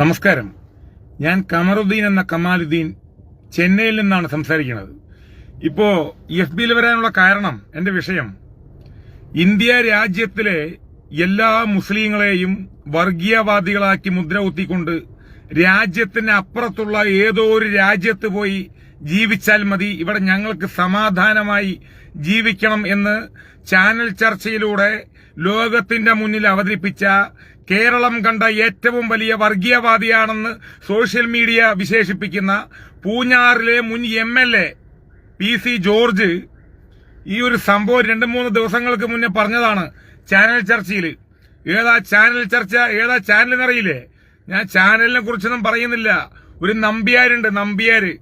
നമസ്കാരം. ഞാൻ കമറുദ്ദീൻ എന്ന കമാലുദ്ദീൻ ചെന്നൈയിൽ നിന്നാണ് സംസാരിക്കുന്നത്. ഇപ്പോ എഫ് ബിയിൽ വരാനുള്ള കാരണം എന്റെ വിഷയം. ഇന്ത്യ രാജ്യത്തിലെ എല്ലാ മുസ്ലിങ്ങളെയും വർഗീയവാദികളാക്കി മുദ്ര കുത്തിക്കൊണ്ട് രാജ്യത്തിന് അപ്പുറത്തുള്ള ഏതോ ഒരു രാജ്യത്ത് പോയി ജീവിച്ചാൽ മതി ഇവിടെ ഞങ്ങൾക്ക് സമാധാനമായി ജീവിക്കണം എന്ന് ചാനൽ ചർച്ചയിലൂടെ ലോകത്തിന്റെ മുന്നിൽ അവതരിപ്പിച്ച കേരളം കണ്ട ഏറ്റവും വലിയ വർഗീയവാദിയാണെന്ന് സോഷ്യൽ മീഡിയ വിശേഷിപ്പിക്കുന്ന പൂഞ്ഞാറിലെ മുൻ M L A P C George ഈ ഒരു സംഭവം രണ്ട് മൂന്ന് ദിവസങ്ങൾക്ക് മുന്നേ പറഞ്ഞതാണ് ചാനൽ ചർച്ചയിൽ. ഏതാ ചാനൽ ചർച്ച? ഏതാ ചാനൽ എന്നറിയില്ലേ? ഞാൻ ചാനലിനെ കുറിച്ചൊന്നും പറയുന്നില്ല. ഒരു നമ്പ്യാരുണ്ട് നമ്പ്യാര്.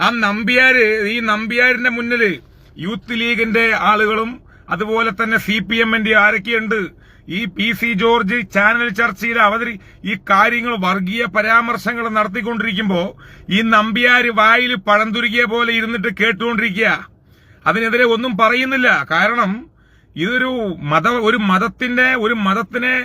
ആ നമ്പ്യാര് ഈ നമ്പ്യാരിന്റെ മുന്നിൽ യൂത്ത് ലീഗിന്റെ ആളുകളും അതുപോലെ തന്നെ സി പി എമ്മിന്റെ ആരൊക്കെയുണ്ട്? ഈ പി സി ജോർജ് ചാനൽ ചർച്ചയിൽ അവതരി ഈ കാര്യങ്ങൾ വർഗീയ പരാമർശങ്ങൾ നടത്തിക്കൊണ്ടിരിക്കുമ്പോൾ ഈ നമ്പ്യാര് വായിൽ പഴം തുരുകിയ പോലെ ഇരുന്നിട്ട് കേട്ടുകൊണ്ടിരിക്കുക. അതിനെതിരെ ഒന്നും പറയുന്നില്ല. കാരണം ഇതൊരു മത ഒരു മതത്തിന്റെ ഒരു മതത്തിനെ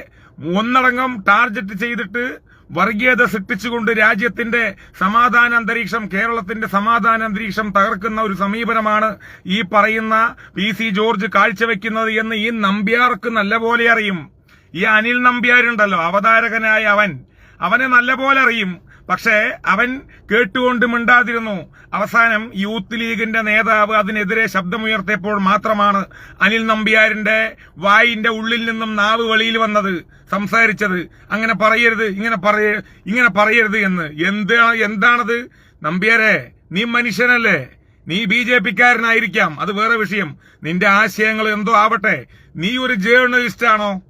ഒന്നടങ്കം ടാർഗറ്റ് ചെയ്തിട്ട് വർഗീയത സൃഷ്ടിച്ചുകൊണ്ട് രാജ്യത്തിന്റെ സമാധാന അന്തരീക്ഷം കേരളത്തിന്റെ സമാധാന അന്തരീക്ഷം തകർക്കുന്ന ഒരു സമീപനമാണ് ഈ പറയുന്ന പി സി ജോർജ് കാഴ്ചവെക്കുന്നത് എന്ന് ഈ നമ്പ്യാർക്ക് നല്ലപോലെ അറിയും. ഈ അനിൽ നമ്പ്യാരുണ്ടല്ലോ അവതാരകനായ അവൻ. അവനെ നല്ലപോലെ അറിയും. പക്ഷേ അവൻ കേട്ടുകൊണ്ട് മിണ്ടാതിരുന്നു. അവസാനം യൂത്ത് ലീഗിന്റെ നേതാവ് അതിനെതിരെ ശബ്ദമുയർത്തിയപ്പോൾ മാത്രമാണ് അനിൽ നമ്പ്യാരിന്റെ വായിന്റെ ഉള്ളിൽ നിന്നും നാവ് വെളിയിൽ വന്നത് സംസാരിച്ചത്. അങ്ങനെ പറയരുത് ഇങ്ങനെ പറയ ഇങ്ങനെ പറയരുത് എന്ന്. എന്താ എന്താണത്? നമ്പ്യാരെ നീ മനുഷ്യനല്ലേ? നീ ബി ജെ പിക്കാരനായിരിക്കാം. അത് വേറെ വിഷയം. നിന്റെ ആശയങ്ങൾ എന്തോ ആവട്ടെ. നീ ഒരു ജേർണലിസ്റ്റ് ആണോ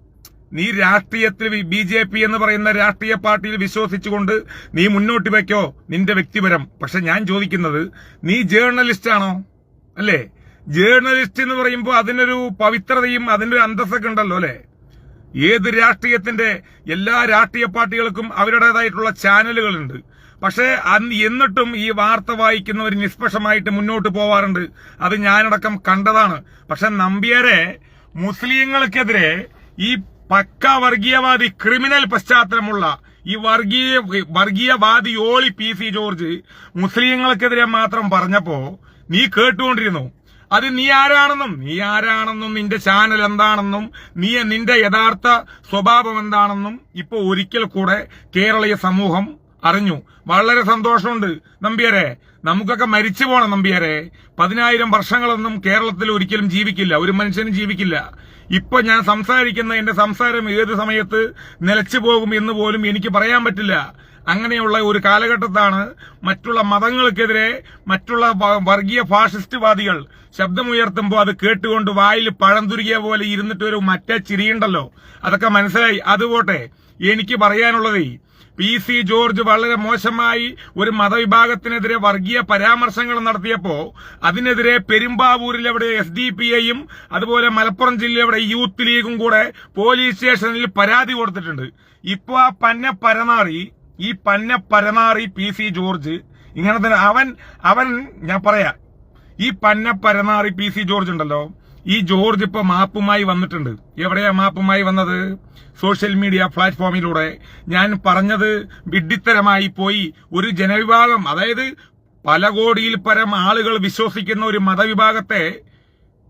നീ രാഷ്ട്രീയത്തിൽ ബി ജെ പി എന്ന് പറയുന്ന രാഷ്ട്രീയ പാർട്ടിയിൽ വിശ്വസിച്ചുകൊണ്ട് നീ മുന്നോട്ട് വെക്കോ നിന്റെ വ്യക്തിപരം. പക്ഷെ ഞാൻ ചോദിക്കുന്നത് നീ ജേർണലിസ്റ്റ് ആണോ അല്ലേ? ജേർണലിസ്റ്റ് എന്ന് പറയുമ്പോൾ അതിനൊരു പവിത്രതയും അതിനൊരു അന്തസ്സൊക്കെ ഉണ്ടല്ലോ അല്ലേ? ഏത് രാഷ്ട്രീയത്തിന്റെ എല്ലാ രാഷ്ട്രീയ പാർട്ടികൾക്കും അവരുടേതായിട്ടുള്ള ചാനലുകളുണ്ട്. പക്ഷേ എന്നിട്ടും ഈ വാർത്ത വായിക്കുന്നവർ നിഷ്പക്ഷമായിട്ട് മുന്നോട്ട് പോവാറുണ്ട്. അത് ഞാനടക്കം കണ്ടതാണ്. പക്ഷെ നമ്പ്യാരെ മുസ്ലിങ്ങൾക്കെതിരെ ഈ പക്ക വർഗീയവാദി ക്രിമിനൽ പശ്ചാത്തലമുള്ള ഈ വർഗീയ വർഗീയവാദി ഓളി പി സി ജോർജ് മുസ്ലിങ്ങൾക്കെതിരെ മാത്രം പറഞ്ഞപ്പോ നീ കേട്ടുകൊണ്ടിരുന്നു. അത് നീ ആരാണെന്നും നീ ആരാണെന്നും നിന്റെ ചാനൽ എന്താണെന്നും നീ നിന്റെ യഥാർത്ഥ സ്വഭാവം എന്താണെന്നും ഇപ്പൊ ഒരിക്കൽ കൂടെ കേരളീയ സമൂഹം അറിഞ്ഞു. വളരെ സന്തോഷമുണ്ട് നമ്പ്യാരെ. നമുക്കൊക്കെ മരിച്ചു പോണം നമ്പിയാരെ. പതിനായിരം വർഷങ്ങളൊന്നും കേരളത്തിൽ ഒരിക്കലും ജീവിക്കില്ല. ഒരു മനുഷ്യനും ജീവിക്കില്ല. ഇപ്പൊ ഞാൻ സംസാരിക്കുന്ന എന്റെ സംസാരം ഏത് സമയത്ത് നിലച്ചു പോകും എന്ന് പോലും എനിക്ക് പറയാൻ പറ്റില്ല. അങ്ങനെയുള്ള ഒരു കാലഘട്ടത്താണ് മറ്റുള്ള മതങ്ങൾക്കെതിരെ മറ്റുള്ള വർഗീയ ഫാഷിസ്റ്റ്വാദികൾ ശബ്ദമുയർത്തുമ്പോൾ അത് കേട്ടുകൊണ്ട് വായിൽ പഴം തുരുകിയ പോലെ ഇരുന്നിട്ട് ഒരു മറ്റേ ചിരിയുണ്ടല്ലോ. അതൊക്കെ മനസ്സിലായി. അതുപോട്ടെ എനിക്ക് പറയാനുള്ളത് പി സി ജോർജ് വളരെ മോശമായി ഒരു മതവിഭാഗത്തിനെതിരെ വർഗീയ പരാമർശങ്ങൾ നടത്തിയപ്പോ അതിനെതിരെ പെരുമ്പാവൂരിൽ അവിടെ എസ് ഡി പി ഐയും അതുപോലെ മലപ്പുറം ജില്ലയിൽ അവിടെ യൂത്ത് ലീഗും കൂടെ പോലീസ് സ്റ്റേഷനിൽ പരാതി കൊടുത്തിട്ടുണ്ട്. ഇപ്പൊ ആ പന്ന പരനാറി ഈ പന്ന പരനാറി പി സി ജോർജ് ഇങ്ങനെ തന്നെ അവൻ അവൻ ഞാൻ പറയാ ഈ പന്ന പരനാറി പി സി ജോർജ് ഉണ്ടല്ലോ ഈ ജോർജ് ഇപ്പൊ മാപ്പുമായി വന്നിട്ടുണ്ട്. എവിടെയാ മാപ്പുമായി വന്നത്? സോഷ്യൽ മീഡിയ പ്ലാറ്റ്ഫോമിലൂടെ. ഞാൻ പറഞ്ഞത് വിഡ്ഢിത്തരമായി പോയി. ഒരു ജനവിഭാഗം അതായത് പല കോടിയിൽ പരം ആളുകൾ വിശ്വസിക്കുന്ന ഒരു മതവിഭാഗത്തെ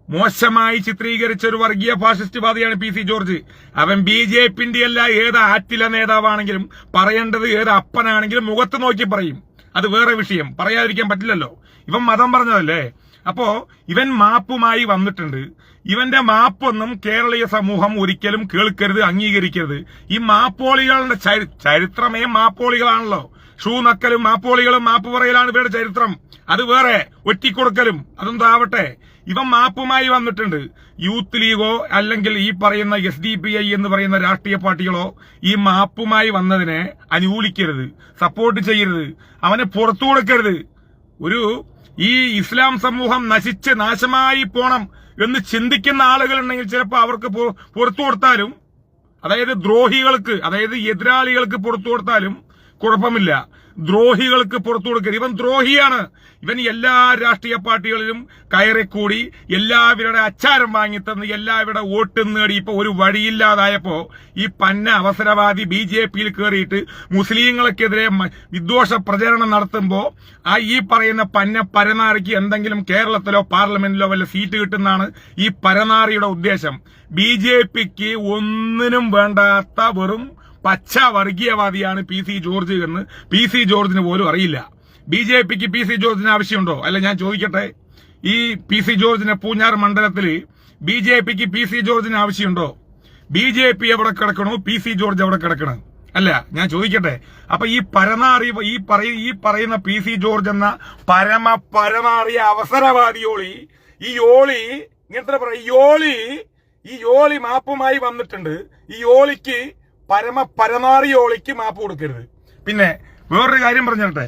മോശമായി ചിത്രീകരിച്ച ഒരു വർഗീയ ഫാസിസ്റ്റ്വാദിയാണ് പി സി ജോർജ്. അവൻ ബി ജെ പിന്റെ അല്ല ഏത് ആറ്റില നേതാവാണെങ്കിലും പറയേണ്ടത് ഏത് അപ്പനാണെങ്കിലും മുഖത്ത് നോക്കി പറയും. അത് വേറെ വിഷയം. പറയാതിരിക്കാൻ പറ്റില്ലല്ലോ. ഇവൻ മതം പറഞ്ഞതല്ലേ? അപ്പോ ഇവൻ മാപ്പുമായി വന്നിട്ടുണ്ട്. ഇവന്റെ മാപ്പൊന്നും കേരളീയ സമൂഹം ഒരിക്കലും കേൾക്കരുത് അംഗീകരിക്കരുത്. ഈ മാപ്പോളികളുടെ ചരി- ചരിത്രമേ മാപ്പോളികളാണല്ലോ. ഷൂ നക്കലും മാപ്പോളികളും മാപ്പ് പറയലാണ് ഇവരുടെ ചരിത്രം. അത് വേറെ ഒറ്റിക്കൊടുക്കലും അതെന്താവട്ടെ. ഇവൻ മാപ്പുമായി വന്നിട്ടുണ്ട്. യൂത്ത് ലീഗോ അല്ലെങ്കിൽ ഈ പറയുന്ന എസ് ഡി പി ഐ എന്ന് പറയുന്ന രാഷ്ട്രീയ പാർട്ടികളോ ഈ മാപ്പുമായി വന്നതിനെ അനുകൂലിക്കരുത് സപ്പോർട്ട് ചെയ്യരുത്. അവനെ പുറത്തു കൊടുക്കരുത് ഒരു ഈ ഇസ്ലാം സമൂഹം നശിച്ച് നാശമായി പോണം എന്ന് ചിന്തിക്കുന്ന ആളുകളുണ്ടെങ്കിൽ ചിലപ്പോൾ അവർക്ക് പുറത്തു കൊടുത്താലും അതായത് ദ്രോഹികൾക്ക് അതായത് എതിരാളികൾക്ക് പുറത്തു കൊടുത്താലും കുഴപ്പമില്ല. ദ്രോഹികൾക്ക് പുറത്തു കൊടുക്കരുത്. ഇവൻ ദ്രോഹിയാണ്. ഇവൻ എല്ലാ രാഷ്ട്രീയ പാർട്ടികളിലും കയറിക്കൂടി എല്ലാവരുടെ അച്ചാരം വാങ്ങിത്തന്ന് എല്ലാവരുടെ വോട്ട് നേടി. ഇപ്പൊ ഒരു വഴിയില്ലാതായപ്പോ ഈ പന്ന അവസരവാദി ബി ജെ പിയിൽ കയറിയിട്ട് മുസ്ലിങ്ങൾക്കെതിരെ വിദ്വേഷ പ്രചരണം നടത്തുമ്പോ ആ ഈ പറയുന്ന പന്ന പരനാറിക്ക് എന്തെങ്കിലും കേരളത്തിലോ പാർലമെന്റിലോ വല്ല സീറ്റ് കിട്ടുന്നതാണ് ഈ പരനാറിയുടെ ഉദ്ദേശം. ബി ജെ പിക്ക് ഒന്നിനും വേണ്ടാത്ത വെറും പച്ച വർഗീയവാദിയാണ് പി സി ജോർജ് എന്ന് പി സി ജോർജിന് പോലും അറിയില്ല. ബി ജെ പിക്ക് പി സി ജോർജിന് ആവശ്യമുണ്ടോ? അല്ല ഞാൻ ചോദിക്കട്ടെ. ഈ പി സി ജോർജിനെ പൂഞ്ഞാർ മണ്ഡലത്തിൽ ബി ജെ പിക്ക് പി സി ജോർജിന് ആവശ്യമുണ്ടോ? ബി ജെ പി എവിടെ കിടക്കണോ? പി സി ജോർജ് എവിടെ കിടക്കണം? അല്ല ഞാൻ ചോദിക്കട്ടെ. അപ്പൊ ഈ പരനാറി ഈ പറയ ഈ പറയുന്ന പി സി ജോർജ് എന്ന പരമ പരമാറിയ അവസരവാദിയോളി ഈ യോളി ഇങ്ങനത്തെ പറയാം ഈ യോളി ഈ യോളി മാപ്പുമായി വന്നിട്ടുണ്ട്. ഈ യോളിക്ക് പരമ പരനാറി യോളിക്ക് മാപ്പ് കൊടുക്കരുത്. പിന്നെ വേറൊരു കാര്യം പറഞ്ഞിട്ടെ.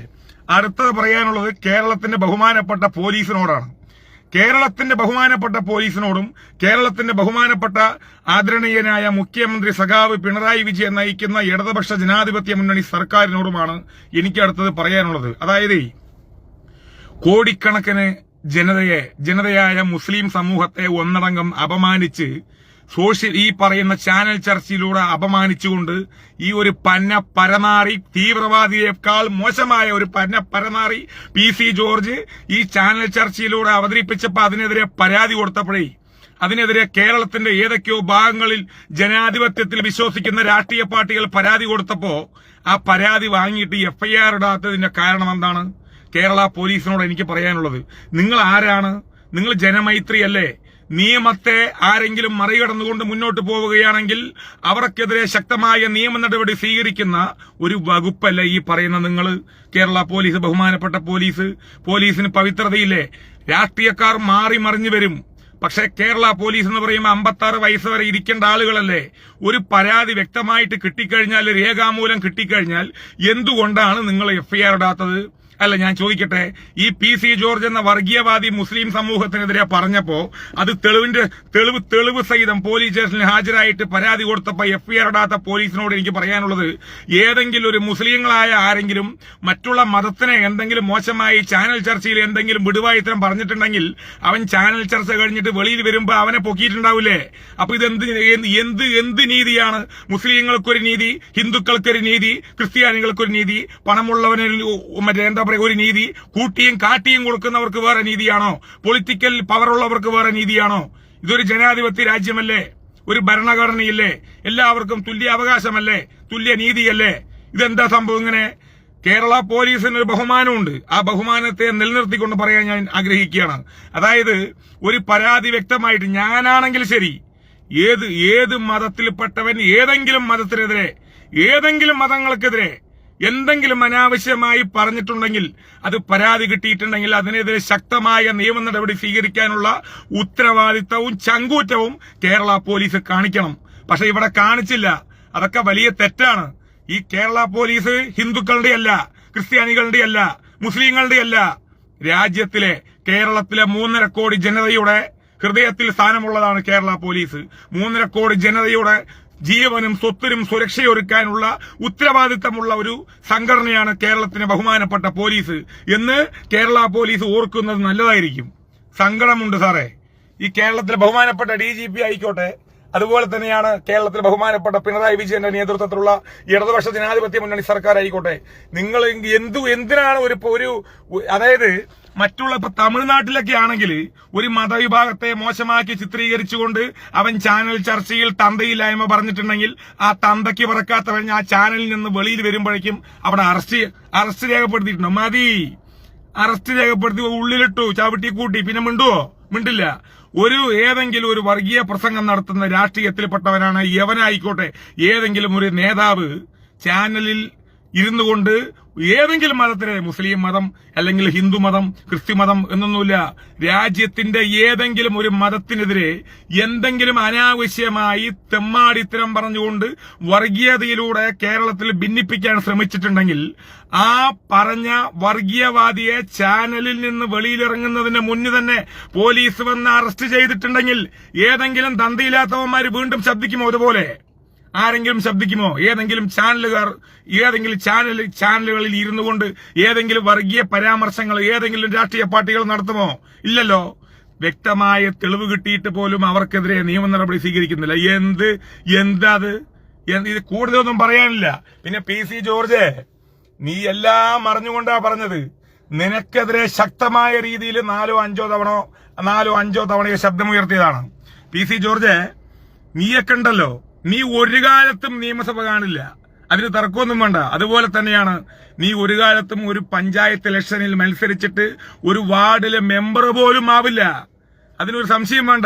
അടുത്തത് പറയാനുള്ളത് കേരളത്തിന്റെ ബഹുമാനപ്പെട്ട പോലീസിനോടാണ്. കേരളത്തിന്റെ ബഹുമാനപ്പെട്ട പോലീസിനോടും കേരളത്തിന്റെ ബഹുമാനപ്പെട്ട ആദരണീയനായ മുഖ്യമന്ത്രി സഖാവ് പിണറായി വിജയൻ നയിക്കുന്ന ഇടതുപക്ഷ ജനാധിപത്യ മുന്നണി സർക്കാരിനോടുമാണ് എനിക്ക് അടുത്തത് പറയാനുള്ളത്. അതായത് കോടിക്കണക്കിന് ജനതയെ ജനതയായ മുസ്ലിം സമൂഹത്തെ ഒന്നടങ്കം അപമാനിച്ച് സോഷ്യൽ ഈ പറയുന്ന ചാനൽ ചർച്ചയിലൂടെ അപമാനിച്ചുകൊണ്ട് ഈ ഒരു പന്ന പരമാറി തീവ്രവാദിയേക്കാൾ മോശമായ ഒരു പന്ന പരമാറി പി സി ജോർജ് ഈ ചാനൽ ചർച്ചയിലൂടെ അവതരിപ്പിച്ചപ്പോൾ അതിനെതിരെ പരാതി കൊടുത്തപ്പോഴേ അതിനെതിരെ കേരളത്തിന്റെ ഏതൊക്കെയോ ഭാഗങ്ങളിൽ ജനാധിപത്യത്തിൽ വിശ്വസിക്കുന്ന രാഷ്ട്രീയ പാർട്ടികൾ പരാതി കൊടുത്തപ്പോ ആ പരാതി വാങ്ങിയിട്ട് എഫ്ഐആർ ഇടാത്തതിന്റെ കാരണം എന്താണ്? കേരള പോലീസിനോട് എനിക്ക് പറയാനുള്ളത്. നിങ്ങൾ ആരാണ്? നിങ്ങൾ ജനമൈത്രിയല്ലേ? നിയമത്തെ ആരെങ്കിലും മറികടന്നുകൊണ്ട് മുന്നോട്ട് പോവുകയാണെങ്കിൽ അവർക്കെതിരെ ശക്തമായ നിയമ നടപടി സ്വീകരിക്കുന്ന ഒരു വകുപ്പല്ല ഈ പറയുന്ന നിങ്ങൾ? കേരള പോലീസ് ബഹുമാനപ്പെട്ട പോലീസ്. പോലീസിന് പവിത്രതയില്ലേ? രാഷ്ട്രീയക്കാർ മാറി മറിഞ്ഞു വരും. പക്ഷേ കേരള പോലീസ് എന്ന് പറയുമ്പോൾ അമ്പത്തി ആറ് വയസ്സ് വരെ ഇരിക്കേണ്ട ആളുകളല്ലേ? ഒരു പരാതി വ്യക്തമായിട്ട് കിട്ടിക്കഴിഞ്ഞാൽ രേഖാമൂലം കിട്ടിക്കഴിഞ്ഞാൽ എന്തുകൊണ്ടാണ് നിങ്ങൾ എഫ്ഐആർ ഇടാത്തത്? അല്ല ഞാൻ ചോദിക്കട്ടെ ഈ പി സി ജോർജ് എന്ന വർഗീയവാദി മുസ്ലിം സമൂഹത്തിനെതിരെ പറഞ്ഞപ്പോ അത് തെളിവിന്റെ തെളിവ് തെളിവ് സഹിതം പോലീസ് സ്റ്റേഷനിൽ ഹാജരായിട്ട് പരാതി കൊടുത്തപ്പോ എഫ്ഐആർ ഇടാത്ത പോലീസിനോട് എനിക്ക് പറയാനുള്ളത് ഏതെങ്കിലും ഒരു മുസ്ലിങ്ങളായ ആരെങ്കിലും മറ്റുള്ള മതത്തിനെ എന്തെങ്കിലും മോശമായി ചാനൽ ചർച്ചയിൽ എന്തെങ്കിലും വിടുവായിത്തരം പറഞ്ഞിട്ടുണ്ടെങ്കിൽ അവൻ ചാനൽ ചർച്ച കഴിഞ്ഞിട്ട് വെളിയിൽ വരുമ്പോ അവനെ പൊക്കിയിട്ടുണ്ടാവില്ലേ അപ്പൊ ഇത് എന്ത് എന്ത് എന്ത് നീതിയാണ്? മുസ്ലിങ്ങൾക്കൊരു നീതി ഹിന്ദുക്കൾക്കൊരു നീതി ക്രിസ്ത്യാനികൾക്കൊരു നീതി പണമുള്ളവന് മറ്റേ എന്താ പറയുക ഒരു നീതി കൂട്ടിയും കാട്ടിയും കൊടുക്കുന്നവർക്ക് വേറെ നീതിയാണോ? പൊളിറ്റിക്കൽ പവറുള്ളവർക്ക് വേറെ നീതിയാണോ? ഇതൊരു ജനാധിപത്യ രാജ്യമല്ലേ? ഒരു ഭരണഘടനയില്ലേ? എല്ലാവർക്കും തുല്യ അവകാശമല്ലേ? തുല്യ നീതിയല്ലേ? ഇതെന്താ സംഭവം ഇങ്ങനെ? കേരള പോലീസിന് ഒരു ബഹുമാനമുണ്ട്. ആ ബഹുമാനത്തെ നിലനിർത്തിക്കൊണ്ട് പറയാൻ ഞാൻ ആഗ്രഹിക്കുകയാണ്. അതായത് ഒരു പരാതി വ്യക്തമായിട്ട് ഞാനാണെങ്കിൽ ശരി ഏത് ഏത് മതത്തിൽപ്പെട്ടവൻ ഏതെങ്കിലും മതത്തിനെതിരെ ഏതെങ്കിലും മതങ്ങൾക്കെതിരെ എന്തെങ്കിലും അനാവശ്യമായി പറഞ്ഞിട്ടുണ്ടെങ്കിൽ അത് പരാതി കിട്ടിയിട്ടുണ്ടെങ്കിൽ അതിനെതിരെ ശക്തമായ നിയമ നടപടി സ്വീകരിക്കാനുള്ള ഉത്തരവാദിത്തവും ചങ്കൂറ്റവും കേരള പോലീസ് കാണിക്കണം. പക്ഷെ ഇവിടെ കാണിച്ചില്ല. അതൊക്കെ വലിയ തെറ്റാണ്. ഈ കേരള പോലീസ് ഹിന്ദുക്കളുടെ അല്ല ക്രിസ്ത്യാനികളുടെ അല്ല മുസ്ലിങ്ങളുടെ അല്ല രാജ്യത്തിലെ കേരളത്തിലെ മൂന്നര കോടി ജനതയുടെ ഹൃദയത്തിൽ സ്ഥാനമുള്ളതാണ് കേരള പോലീസ്. മൂന്നര കോടി ജനതയുടെ ജീവനും സ്വത്തിനും സുരക്ഷയൊരുക്കാനുള്ള ഉത്തരവാദിത്തമുള്ള ഒരു സംഘടനയാണ് കേരളത്തിന് ബഹുമാനപ്പെട്ട പോലീസ്. എന്ന് കേരള പോലീസ് ഓർക്കുന്നത് നല്ലതായിരിക്കും. സങ്കടമുണ്ട് സാറേ. ഈ കേരളത്തിലെ ബഹുമാനപ്പെട്ട ഡി ജി പി ആയിക്കോട്ടെ അതുപോലെ തന്നെയാണ് കേരളത്തിലെ ബഹുമാനപ്പെട്ട പിണറായി വിജയന്റെ നേതൃത്വത്തിലുള്ള ഇടതുപക്ഷ ജനാധിപത്യ മുന്നണി സർക്കാർ ആയിക്കോട്ടെ നിങ്ങൾ എന്തു എന്തിനാണ് ഒരു ഒരു അതായത് മറ്റുള്ള ഇപ്പൊ തമിഴ്നാട്ടിലൊക്കെ ആണെങ്കിൽ ഒരു മതവിഭാഗത്തെ മോശമാക്കി ചിത്രീകരിച്ചുകൊണ്ട് അവൻ ചാനൽ ചർച്ചയിൽ തന്തയില്ലായ്മ പറഞ്ഞിട്ടുണ്ടെങ്കിൽ ആ തന്തയ്ക്ക് പറക്കാത്തവൻ ആ ചാനലിൽ നിന്ന് വെളിയിൽ വരുമ്പോഴേക്കും അവിടെ അറസ്റ്റ് അറസ്റ്റ് രേഖപ്പെടുത്തിയിട്ടുണ്ട്? മതി. അറസ്റ്റ് രേഖപ്പെടുത്തി ഉള്ളിലിട്ടു ചവിട്ടി കൂട്ടി. പിന്നെ മിണ്ടുവോ? മിണ്ടില്ല. ഒരു ഏതെങ്കിലും ഒരു വർഗീയ പ്രസംഗം നടത്തുന്ന രാഷ്ട്രീയത്തിൽപ്പെട്ടവനാണ് യവനായിക്കോട്ടെ. ഏതെങ്കിലും ഒരു നേതാവ് ചാനലിൽ ഇരുന്നു കൊണ്ട് ഏതെങ്കിലും മതത്തിലെ മുസ്ലിം മതം അല്ലെങ്കിൽ ഹിന്ദു മതം ക്രിസ്ത്യൻ മതം എന്നൊന്നുമില്ല. രാജ്യത്തിന്റെ ഏതെങ്കിലും ഒരു മതത്തിനെതിരെ എന്തെങ്കിലും അനാവശ്യമായി തെമ്മാടിത്തരം പറഞ്ഞുകൊണ്ട് വർഗീയതയിലൂടെ കേരളത്തിൽ ഭിന്നിപ്പിക്കാൻ ശ്രമിച്ചിട്ടുണ്ടെങ്കിൽ ആ പറഞ്ഞ വർഗീയവാദിയെ ചാനലിൽ നിന്ന് വെളിയിലിറങ്ങുന്നതിന് മുന്നേ തന്നെ പോലീസ് വന്ന് അറസ്റ്റ് ചെയ്തിട്ടുണ്ടെങ്കിൽ ഏതെങ്കിലും തന്തയില്ലാത്തവന്മാർ വീണ്ടും ശബ്ദിക്കുമോ അതുപോലെ ആരെങ്കിലും ശബ്ദിക്കുമോ? ഏതെങ്കിലും ചാനലുകാർ ഏതെങ്കിലും ചാനൽ ചാനലുകളിൽ ഇരുന്നു കൊണ്ട് ഏതെങ്കിലും വർഗീയ പരാമർശങ്ങൾ ഏതെങ്കിലും രാഷ്ട്രീയ പാർട്ടികൾ നടത്തുമോ? ഇല്ലല്ലോ. വ്യക്തമായ തെളിവ് കിട്ടിയിട്ട് പോലും അവർക്കെതിരെ നിയമ നടപടി സ്വീകരിക്കുന്നില്ല. എന്ത്? എന്താത് അത്? ഇത് കൂടുതലൊന്നും പറയാനില്ല. പിന്നെ പി സി ജോർജ് നീ എല്ലാം അറിഞ്ഞുകൊണ്ടാ പറഞ്ഞത്. നിനക്കെതിരെ ശക്തമായ രീതിയിൽ നാലോ അഞ്ചോ തവണ നാലോ അഞ്ചോ തവണയോ ശബ്ദമുയർത്തിയതാണ്. പി സി ജോർജ് നീയൊക്കെ ഉണ്ടല്ലോ. നീ ഒരു കാലത്തും നിയമസഭ കാണില്ല. അതിന് തർക്കമൊന്നും വേണ്ട. അതുപോലെ തന്നെയാണ് നീ ഒരു കാലത്തും ഒരു പഞ്ചായത്ത് ഇലക്ഷനിൽ മത്സരിച്ചിട്ട് ഒരു വാർഡിലെ മെമ്പർ പോലും ആവില്ല. അതിനൊരു സംശയം വേണ്ട.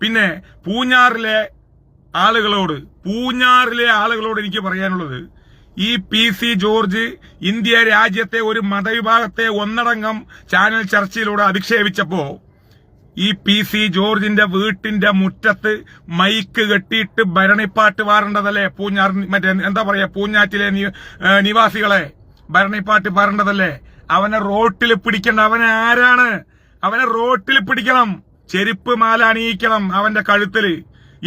പിന്നെ പൂഞ്ഞാറിലെ ആളുകളോട് പൂഞ്ഞാറിലെ ആളുകളോട് എനിക്ക് പറയാനുള്ളത് ഈ പി സി ജോർജ് ഇന്ത്യ രാജ്യത്തെ ഒരു മതവിഭാഗത്തെ ഒന്നടങ്കം ചാനൽ ചർച്ചയിലൂടെ അധിക്ഷേപിച്ചപ്പോ ഈ പി സി ജോർജിന്റെ വീട്ടിന്റെ മുറ്റത്ത് മൈക്ക് കെട്ടിയിട്ട് ഭരണിപ്പാട്ട് പാടേണ്ടതല്ലേ? പൂഞ്ഞാർ മറ്റേ എന്താ പറയാ പൂഞ്ഞാറ്റിലെ നിവാസികളെ ഭരണിപ്പാട്ട് പാടേണ്ടതല്ലേ? അവനെ റോട്ടിൽ പിടിക്കണ്ട അവനെ ആരാണ്? അവനെ റോട്ടിൽ പിടിക്കണം ചെരുപ്പ് മാല അണിയിക്കണം അവന്റെ കഴുത്തിൽ.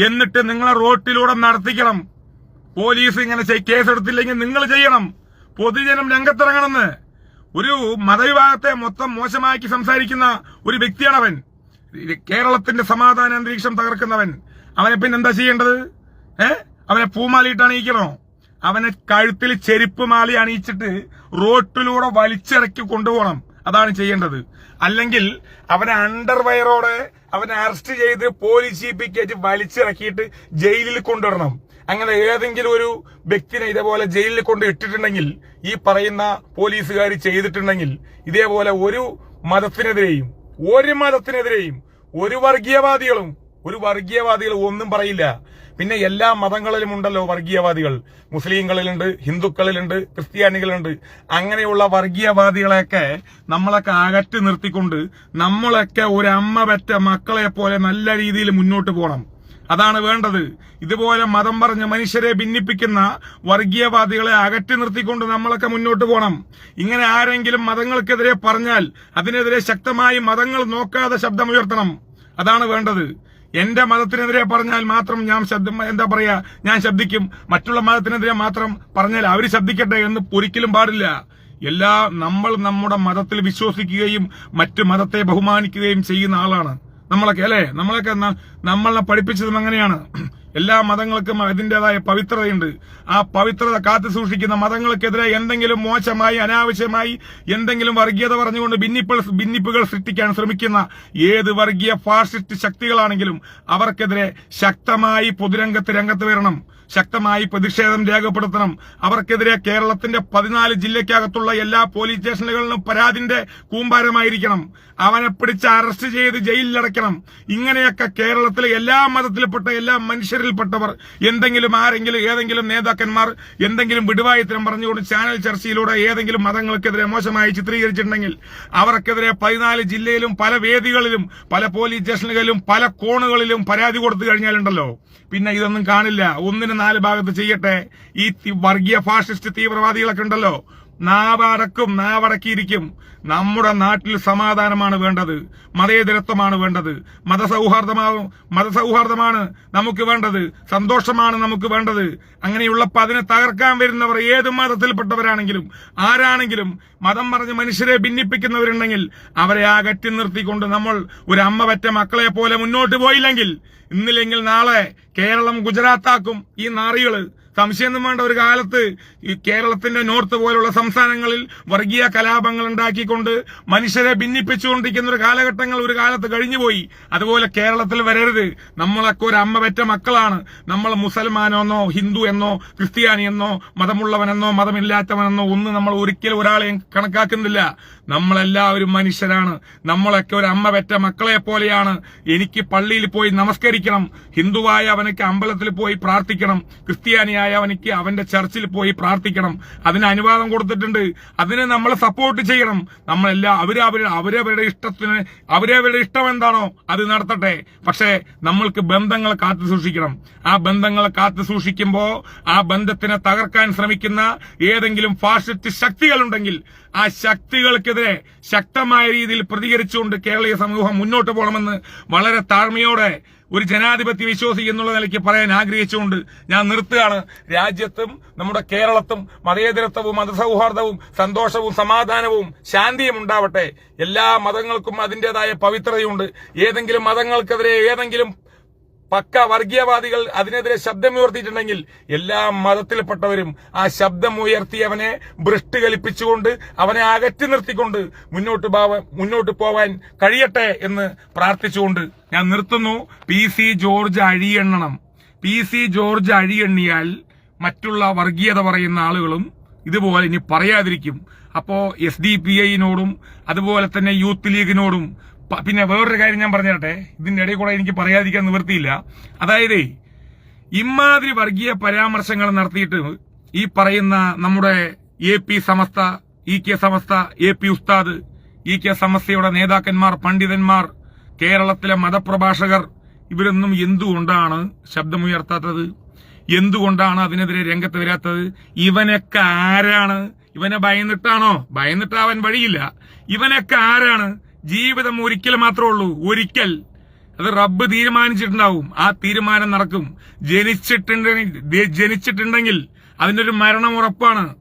എന്നിട്ട് നിങ്ങളെ റോട്ടിലൂടെ നടത്തിക്കണം. പോലീസ് ഇങ്ങനെ കേസ് കേസെടുത്തില്ലെങ്കിൽ നിങ്ങൾ ചെയ്യണം. പൊതുജനം രംഗത്തിറങ്ങണമെന്ന്. ഒരു മതവിഭാഗത്തെ മൊത്തം മോശമാക്കി സംസാരിക്കുന്ന ഒരു വ്യക്തിയാണ് അവൻ കേരളത്തിന്റെ സമാധാന അന്തരീക്ഷം തകർക്കുന്നവൻ അവനെ പിന്നെ എന്താ ചെയ്യേണ്ടത്? ഏ? അവനെ പൂമാലിയിട്ട് അണിയിക്കണോ? അവനെ കഴുത്തിൽ ചെരുപ്പ് മാലി അണിയിച്ചിട്ട് റോട്ടിലൂടെ വലിച്ചിറക്കി കൊണ്ടുപോകണം. അതാണ് ചെയ്യേണ്ടത്. അല്ലെങ്കിൽ അവനെ അണ്ടർവയറോടെ അവനെ അറസ്റ്റ് ചെയ്ത് പോലീസ് ജീപ്പിക്കേറ്റ് വലിച്ചിറക്കിയിട്ട് ജയിലിൽ കൊണ്ടുവരണം. അങ്ങനെ ഏതെങ്കിലും ഒരു വ്യക്തിനെ ഇതേപോലെ ജയിലിൽ കൊണ്ട് ഇട്ടിട്ടുണ്ടെങ്കിൽ ഈ പറയുന്ന പോലീസുകാർ ചെയ്തിട്ടുണ്ടെങ്കിൽ ഇതേപോലെ ഒരു മതത്തിനെതിരെയും ഒരു മതത്തിനെതിരെയും ഒരു വർഗീയവാദികളും ഒരു വർഗീയവാദികൾ ഒന്നും പറയില്ല. പിന്നെ എല്ലാ മതങ്ങളിലും ഉണ്ടല്ലോ വർഗീയവാദികൾ. മുസ്ലിങ്ങളിലുണ്ട് ഹിന്ദുക്കളിലുണ്ട് ക്രിസ്ത്യാനികളുണ്ട്. അങ്ങനെയുള്ള വർഗീയവാദികളെയൊക്കെ നമ്മളൊക്കെ അകറ്റി നിർത്തിക്കൊണ്ട് നമ്മളൊക്കെ ഒരു അമ്മ പെറ്റ മക്കളെ പോലെ നല്ല രീതിയിൽ മുന്നോട്ട് പോകണം അതാണ് വേണ്ടത്. ഇതുപോലെ മതം പറഞ്ഞ് മനുഷ്യരെ ഭിന്നിപ്പിക്കുന്ന വർഗീയവാദികളെ അകറ്റി നിർത്തിക്കൊണ്ട് നമ്മളൊക്കെ മുന്നോട്ട് പോകണം ഇങ്ങനെ ആരെങ്കിലും മതങ്ങൾക്കെതിരെ പറഞ്ഞാൽ അതിനെതിരെ ശക്തമായി മതങ്ങൾ നോക്കാതെ ശബ്ദമുയർത്തണം. അതാണ് വേണ്ടത്. എന്റെ മതത്തിനെതിരെ പറഞ്ഞാൽ മാത്രം ഞാൻ ശബ്ദം എന്താ പറയാ ഞാൻ ശബ്ദിക്കും. മറ്റുള്ള മതത്തിനെതിരെ മാത്രം പറഞ്ഞാൽ അവർ ശബ്ദിക്കട്ടെ എന്ന് ഒരിക്കലും പാടില്ല. എല്ലാ നമ്മൾ നമ്മുടെ മതത്തിൽ വിശ്വസിക്കുകയും മറ്റു മതത്തെ ബഹുമാനിക്കുകയും ചെയ്യുന്ന ആളാണ്. നമ്മളൊക്കെ അല്ലെ? നമ്മളൊക്കെ നമ്മളെ പഠിപ്പിച്ചതും അങ്ങനെയാണ്. എല്ലാ മതങ്ങൾക്കും അതിന്റെതായ പവിത്രതയുണ്ട്. ആ പവിത്രത കാത്തു സൂക്ഷിക്കുന്ന മതങ്ങൾക്കെതിരെ എന്തെങ്കിലും മോശമായി അനാവശ്യമായി എന്തെങ്കിലും വർഗീയത പറഞ്ഞുകൊണ്ട് ഭിന്നിപ്പ് ഭിന്നിപ്പുകൾ സൃഷ്ടിക്കാൻ ശ്രമിക്കുന്ന ഏത് വർഗീയ ഫാസിസ്റ്റ് ശക്തികളാണെങ്കിലും അവർക്കെതിരെ ശക്തമായി പൊതുരംഗത്ത് രംഗത്ത് വരണം. ശക്തമായി പ്രതിഷേധം രേഖപ്പെടുത്തണം. അവർക്കെതിരെ കേരളത്തിന്റെ പതിനാല് ജില്ലയ്ക്കകത്തുള്ള എല്ലാ പോലീസ് സ്റ്റേഷനുകളിലും പരാതിന്റെ കൂമ്പാരമായിരിക്കണം. അവനെ പിടിച്ച് അറസ്റ്റ് ചെയ്ത് ജയിലിലടയ്ക്കണം. ഇങ്ങനെയൊക്കെ കേരളത്തിലെ എല്ലാ മതത്തിൽപ്പെട്ട എല്ലാ മനുഷ്യരിൽപ്പെട്ടവർ എന്തെങ്കിലും ആരെങ്കിലും ഏതെങ്കിലും നേതാക്കന്മാർ എന്തെങ്കിലും വിടുവായുത്തരം പറഞ്ഞുകൊണ്ട് ചാനൽ ചർച്ചയിലൂടെ ഏതെങ്കിലും മതങ്ങൾക്കെതിരെ മോശമായി ചിത്രീകരിച്ചിട്ടുണ്ടെങ്കിൽ അവർക്കെതിരെ പതിനാല് ജില്ലയിലും പല വേദികളിലും പല പോലീസ് സ്റ്റേഷനുകളിലും പല കോണുകളിലും പരാതി കൊടുത്തു കഴിഞ്ഞാലുണ്ടല്ലോ. പിന്നെ ഇതൊന്നും കാണില്ല. ഒന്നിന് നാല് ഭാഗത്ത് ചെയ്യട്ടെ? ഈ വർഗീയ ഫാഷിസ്റ്റ് തീവ്രവാദികളൊക്കെ ഉണ്ടല്ലോ. നാവടക്കും നാവടക്കിയിരിക്കും. നമ്മുടെ നാട്ടിൽ സമാധാനമാണ് വേണ്ടത്. മതേതരത്വമാണ് വേണ്ടത്. മതസൗഹാർദ്ദമാവും മതസൗഹാർദ്ദമാണ് നമുക്ക് വേണ്ടത്. സന്തോഷമാണ് നമുക്ക് വേണ്ടത്. അങ്ങനെയുള്ളപ്പോൾ അതിനെ തകർക്കാൻ വരുന്നവർ ഏത് മതത്തിൽപ്പെട്ടവരാണെങ്കിലും ആരാണെങ്കിലും മതം പറഞ്ഞ് മനുഷ്യരെ ഭിന്നിപ്പിക്കുന്നവരുണ്ടെങ്കിൽ അവരെ അകറ്റി നിർത്തിക്കൊണ്ട് നമ്മൾ ഒരു അമ്മ പറ്റ മക്കളെ പോലെ മുന്നോട്ട് പോയില്ലെങ്കിൽ ഇന്നില്ലെങ്കിൽ നാളെ കേരളം ഗുജറാത്താക്കും ഈ നാറികൾ സംശയമൊന്നും വേണ്ട. ഒരു കാലത്ത് ഈ കേരളത്തിന്റെ നോർത്ത് പോലുള്ള സംസ്ഥാനങ്ങളിൽ വർഗീയ കലാപങ്ങൾ ഉണ്ടാക്കിക്കൊണ്ട് മനുഷ്യരെ ഭിന്നിപ്പിച്ചുകൊണ്ടിരിക്കുന്ന ഒരു കാലഘട്ടങ്ങൾ ഒരു കാലത്ത് കഴിഞ്ഞുപോയി. അതുപോലെ കേരളത്തിൽ വരരുത്. നമ്മളൊക്കെ ഒരു അമ്മ പെറ്റ മക്കളാണ്. നമ്മൾ മുസൽമാനെന്നോ ഹിന്ദു എന്നോ ക്രിസ്ത്യാനി എന്നോ മതമുള്ളവനെന്നോ മതമില്ലാത്തവനെന്നോ ഒന്നും നമ്മൾ ഒരിക്കലും ഒരാളെയും കണക്കാക്കുന്നില്ല. നമ്മളെല്ലാവരും മനുഷ്യരാണ്. നമ്മളൊക്കെ ഒരു അമ്മ പെറ്റ മക്കളെ പോലെയാണ്. എനിക്ക് പള്ളിയിൽ പോയി നമസ്കരിക്കണം. ഹിന്ദുവായ അവനൊക്കെ അമ്പലത്തിൽ പോയി പ്രാർത്ഥിക്കണം. ക്രിസ്ത്യാനിയായ അവനിക്ക് അവന്റെ ചർച്ചിൽ പോയി പ്രാർത്ഥിക്കണം. അതിന് അനുവാദം കൊടുത്തിട്ടുണ്ട്. അതിനെ നമ്മൾ സപ്പോർട്ട് ചെയ്യണം. നമ്മളെല്ലാം അവരവരുടെ അവരവരുടെ ഇഷ്ടത്തിന് അവരവരുടെ ഇഷ്ടം എന്താണോ അത് നടത്തട്ടെ. പക്ഷേ നമ്മൾക്ക് ബന്ധങ്ങൾ കാത്തു സൂക്ഷിക്കണം. ആ ബന്ധങ്ങൾ കാത്തു സൂക്ഷിക്കുമ്പോ ആ ബന്ധത്തിനെ തകർക്കാൻ ശ്രമിക്കുന്ന ഏതെങ്കിലും ഫാഷിസ്റ്റ് ശക്തികളുണ്ടെങ്കിൽ ആ ശക്തികൾക്കെതിരെ ശക്തമായ രീതിയിൽ പ്രതികരിച്ചുകൊണ്ട് കേരളീയ സമൂഹം മുന്നോട്ട് പോകണമെന്ന് വളരെ താഴ്മയോടെ ഒരു ജനാധിപത്യ വിശ്വാസി എന്നുള്ള നിലയ്ക്ക് പറയാൻ ആഗ്രഹിച്ചുകൊണ്ട് ഞാൻ നിർത്തുകയാണ്. രാജ്യത്തും നമ്മുടെ കേരളത്തും മതേതരത്വവും മതസൗഹാർദ്ദവും സന്തോഷവും സമാധാനവും ശാന്തിയും ഉണ്ടാവട്ടെ. എല്ലാ മതങ്ങൾക്കും അതിന്റേതായ പവിത്രതയുണ്ട്. ഏതെങ്കിലും മതങ്ങൾക്കെതിരെ ഏതെങ്കിലും പക്ക വർഗീയവാദികൾ അതിനെതിരെ ശബ്ദമുയർത്തിയിട്ടുണ്ടെങ്കിൽ എല്ലാ മതത്തിൽപ്പെട്ടവരും ആ ശബ്ദം ഉയർത്തി അവനെ ഭ്രഷ്ട് കലിപ്പിച്ചുകൊണ്ട് അവനെ അകറ്റി നിർത്തിക്കൊണ്ട് മുന്നോട്ട് മുന്നോട്ട് പോവാൻ കഴിയട്ടെ എന്ന് പ്രാർത്ഥിച്ചുകൊണ്ട് ഞാൻ നിർത്തുന്നു. പി സി ജോർജ് അഴിയെണ്ണണം. പി സി ജോർജ് അഴിയെണ്ണിയാൽ മറ്റുള്ള വർഗീയത പറയുന്ന ആളുകളും ഇതുപോലെ ഇനി പറയാതിരിക്കും. അപ്പോ എസ് ഡി പി ഐനോടും അതുപോലെ തന്നെ യൂത്ത് ലീഗിനോടും പിന്നെ വേറൊരു കാര്യം ഞാൻ പറഞ്ഞാട്ടെ ഇതിന്റെ ഇടയിൽ കൂടെ എനിക്ക് പറയാതിരിക്കാൻ നിവൃത്തിയില്ല. അതായത് ഇമാതിരി വർഗീയ പരാമർശങ്ങൾ നടത്തിയിട്ട് ഈ പറയുന്ന നമ്മുടെ A P Samastha E K Samastha A P ഉസ്താദ് ഇ കെ സമസ്തയുടെ നേതാക്കന്മാർ പണ്ഡിതന്മാർ കേരളത്തിലെ മതപ്രഭാഷകർ ഇവരൊന്നും എന്തുകൊണ്ടാണ് ശബ്ദമുയർത്താത്തത്? എന്തുകൊണ്ടാണ് അതിനെതിരെ രംഗത്ത് വരാത്തത്? ഇവനൊക്കെ ആരാണ്? ഇവനെ ഭയന്നിട്ടാണോ? ഭയന്നിട്ടാവാൻ വഴിയില്ല. ഇവനൊക്കെ ആരാണ്? ജീവിതം ഒരിക്കൽ മാത്രമേ ഉള്ളൂ. ഒരിക്കൽ. അത് റബ്ബ് തീരുമാനിച്ചിട്ടുണ്ടാവും. ആ തീരുമാനം നടക്കും. ജനിച്ചിട്ടുണ്ടെങ്കിൽ ജനിച്ചിട്ടുണ്ടെങ്കിൽ അതിനൊരു മരണം ഉറപ്പാണ്.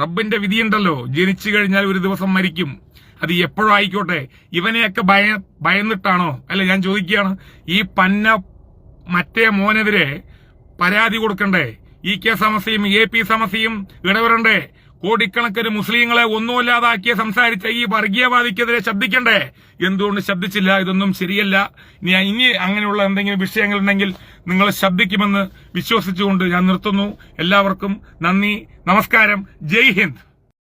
റബ്ബിന്റെ വിധിയുണ്ടല്ലോ. ജനിച്ചു കഴിഞ്ഞാൽ ഒരു ദിവസം മരിക്കും. അത് എപ്പോഴും ആയിക്കോട്ടെ ഇവനെയൊക്കെ ഭയ ഭയന്നിട്ടാണോ? അല്ല ഞാൻ ചോദിക്കുകയാണ്. ഈ പന്ന മറ്റേ മോനെതിരെ പരാതി കൊടുക്കണ്ടേ? ഇ കെ സമസ്യയും എ പി സമസ്യയും ഇടപെടണ്ടേ? കോടിക്കണക്കിന് മുസ്ലിങ്ങളെ ഒന്നുമില്ലാതാക്കിയ സംസാരിച്ച ഈ വർഗീയവാദിക്കെതിരെ ശബ്ദിക്കണ്ടേ? എന്തുകൊണ്ട് ശബ്ദിച്ചില്ല? ഇതൊന്നും ശരിയല്ല. ഇനി ഇനി അങ്ങനെയുള്ള എന്തെങ്കിലും വിഷയങ്ങൾ ഉണ്ടെങ്കിൽ നിങ്ങൾ ശബ്ദിക്കുമെന്ന് വിശ്വസിച്ചുകൊണ്ട് ഞാൻ നിർത്തുന്നു. എല്ലാവർക്കും നന്ദി നമസ്കാരം. ജയ് ഹിന്ദ്.